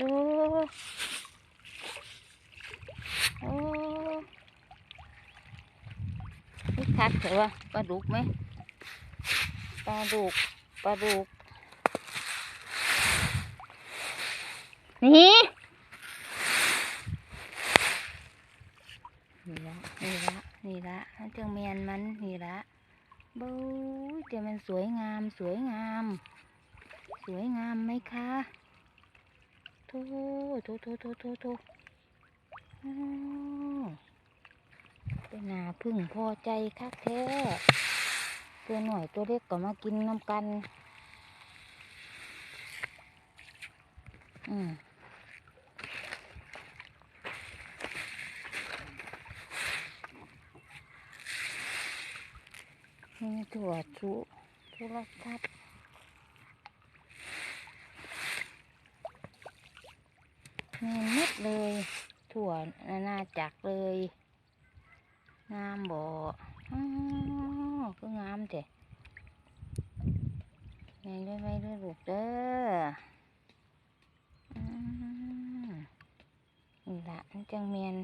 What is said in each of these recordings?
ดูโอ้นี่ทัดเถอะปลาดุกไหมปลาดุกปลาดุกนี่นี่ละนี่ละนี่ละเจ้าแมนมันนี่ละบู๊เจ้ามันสวยงามสวยงาม สวยงามไหมคะ โถโถโถโถโถโถอ้เป็นนาพึ่งพอใจคักแท้ตัวหน่อยตัวเล็กก็มากินน้ำกัน อืมนี่ถั่วทุโทรทัศ น์แม่นหมดเลย ถั่วนานาจักรเลย งามบ่อ๋อก็งามเด้แม่นด้วยไม่ด้วยลูกเด้ออืมนี่ละมันจังเมียน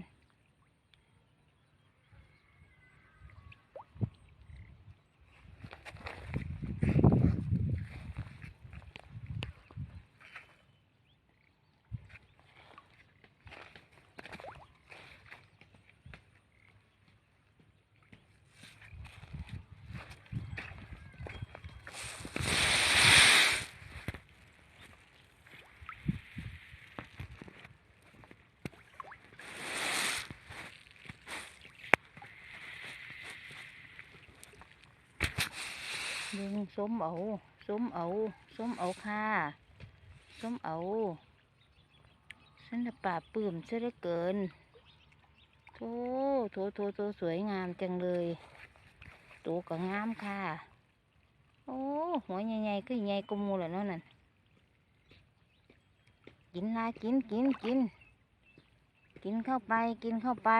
ดึงส้มเอาส้มเอาส้มเอาค่ะส้มเอาฉันน่ะปราบปลื้มซะเหลือเกินโถโถโถโถสวยงามจังเลยตัวก็งามค่ะ โอ้หัวใหญ่ๆคือใหญ่กมูและเนาะนั่นกินละกินกินกิน กินเข้าไปกินเข้าไป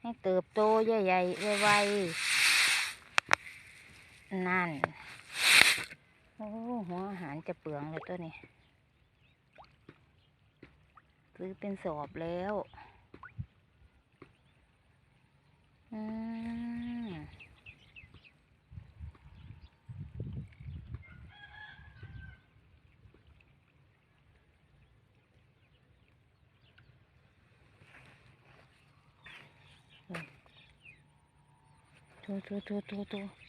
ให้เติบโตใหญ่ๆไวๆ นั่น โอ้หัวอาหารจะเปลืองเลยตัวนี้ ซื้อเป็นสอบแล้วอืมโถโถโถโถโถ